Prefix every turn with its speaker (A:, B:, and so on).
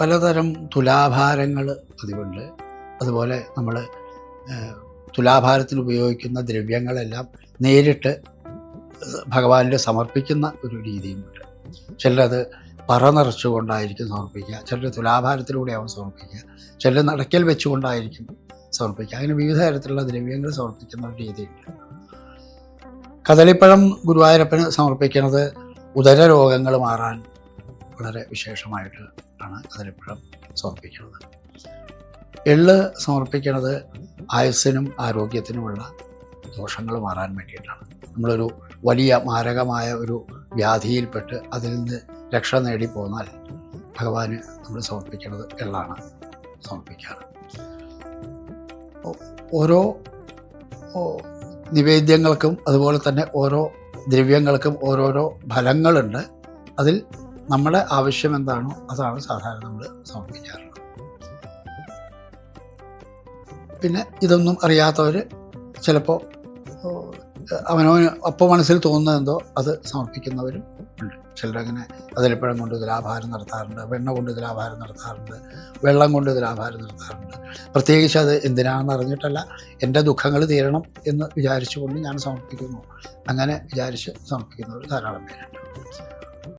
A: പലതരം തുലാഭാരങ്ങൾ അതുകൊണ്ട് അതുപോലെ നമ്മൾ തുലാഭാരത്തിന് ഉപയോഗിക്കുന്ന ദ്രവ്യങ്ങളെല്ലാം നേരിട്ട് ഭഗവാനിൽ സമർപ്പിക്കുന്ന ഒരു രീതിയുമുണ്ട്. ചിലരത് പറ നിറച്ചുകൊണ്ടായിരിക്കും സമർപ്പിക്കുക ചിലർ തുലാഭാരത്തിലൂടെയാവും സമർപ്പിക്കുക ചിലർ നടക്കൽ വെച്ചുകൊണ്ടായിരിക്കും സമർപ്പിക്കുക. അങ്ങനെ വിവിധ തരത്തിലുള്ള ദ്രവ്യങ്ങൾ സമർപ്പിക്കുന്ന ഒരു രീതിയുണ്ട്. കദളിപ്പഴം ഗുരുവായൂരപ്പന് സമർപ്പിക്കുന്നത് ഉദര രോഗങ്ങൾ മാറാൻ വളരെ വിശേഷമായിട്ട് ആണ് കദളിപ്പഴം സമർപ്പിക്കുന്നത്. എള്ള് സമർപ്പിക്കുന്നത് ആയുസ്സിനും ആരോഗ്യത്തിനുമുള്ള ദോഷങ്ങൾ മാറാൻ വേണ്ടിയിട്ടാണ്. നമ്മളൊരു വലിയ മാരകമായ ഒരു വ്യാധിയിൽപ്പെട്ട് അതിൽ നിന്ന് രക്ഷ നേടി പോന്നാൽ ഭഗവാന് നമ്മൾ സമർപ്പിക്കുന്നത് എള്ളാണ് സമർപ്പിക്കാറ്. ഓരോ നിവേദ്യങ്ങൾക്കും അതുപോലെ തന്നെ ഓരോ ദ്രവ്യങ്ങൾക്കും ഓരോരോ ഫലങ്ങളുണ്ട്. അതിൽ നമ്മുടെ ആവശ്യം എന്താണോ അതാണ് സാധാരണ നമ്മൾ സമർപ്പിക്കാറുള്ളത്. പിന്നെ ഇതൊന്നും അറിയാത്തവർ ചിലപ്പോൾ അവനവന് അപ്പോൾ മനസ്സിൽ തോന്നുന്നതെന്തോ അത് സമർപ്പിക്കുന്നവരും ഉണ്ട്. ചിലരങ്ങനെ അതിലിപ്പഴം കൊണ്ട് ഇതിലാഭാരം നടത്താറുണ്ട് വെണ്ണ കൊണ്ട് ഇതിലാഭാരം നടത്താറുണ്ട് വെള്ളം കൊണ്ട് ഇതിലാഭാരം നടത്താറുണ്ട്. പ്രത്യേകിച്ച് അത് എന്തിനാണെന്ന് അറിഞ്ഞിട്ടല്ല എന്റെ ദുഃഖങ്ങൾ തീരണം എന്ന് വിചാരിച്ചുകൊണ്ട് ഞാൻ സമർപ്പിക്കുന്നു. അങ്ങനെ വിചാരിച്ച് സമർപ്പിക്കുന്നവർ ധാരാളം പേരുണ്ട്.